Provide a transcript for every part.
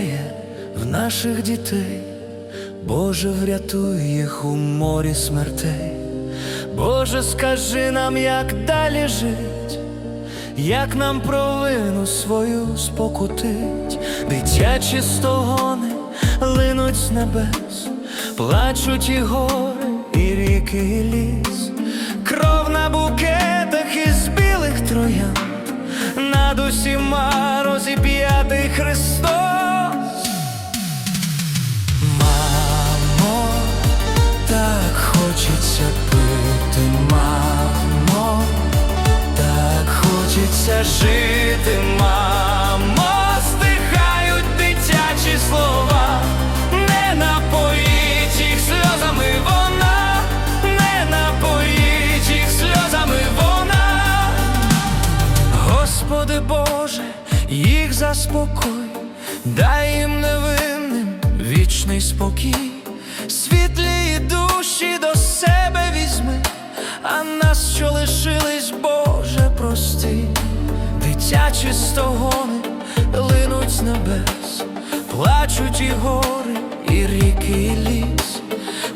сяє в наших дітей, Боже, врятуй їх у морі смертей. Боже, скажи нам, як далі жить, як нам провину свою спокутить, дитячі стогони линуть з небес, плачуть і гори, і ріки, і ліс, кров на букетах із білих троянд, над усіма розіп'ятий Христос. Мамо, так хочеться пити, мамо, так хочеться жити, мамо, Господи Боже, їх заспокой, дай їм невинним вічний спокій, світлі душі до себе візьми, а нас, що лишились, Боже, прости, дитячі стогони линуть з небес, плачуть і гори, і ріки, і ліс.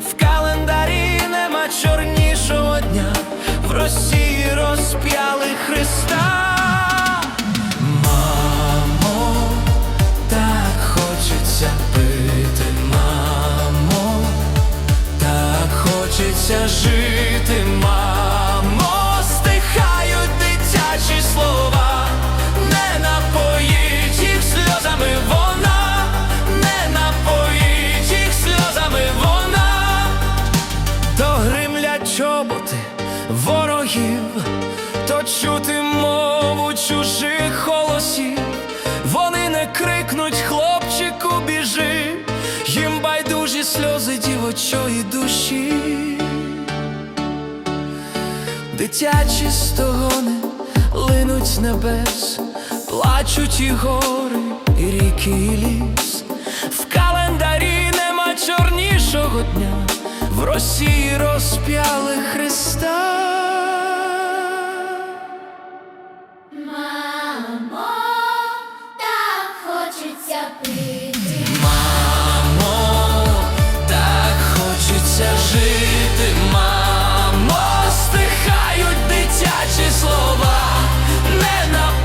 В календарі нема чорнішого дня, в Росії розп'яли Христа. Хочеться жити, мамо, стихають дитячі слова, не напоїть їх сльозами вона, не напоїть їх сльозами вона, то гримлять чоботи ворогів, то чути мову чужих голосів, вони не крикнуть, хлопчику, біжи, їм байдужі сльози дівочої душі, дитячі стогони линуть з небес, плачуть і гори, і ріки, і ліс. В календарі нема чорнішого дня, в Росії розп'яли Христа. Мамо, так хочеться пити. Мамо, так хочеться жити, мамо, дитячі слова, не вода.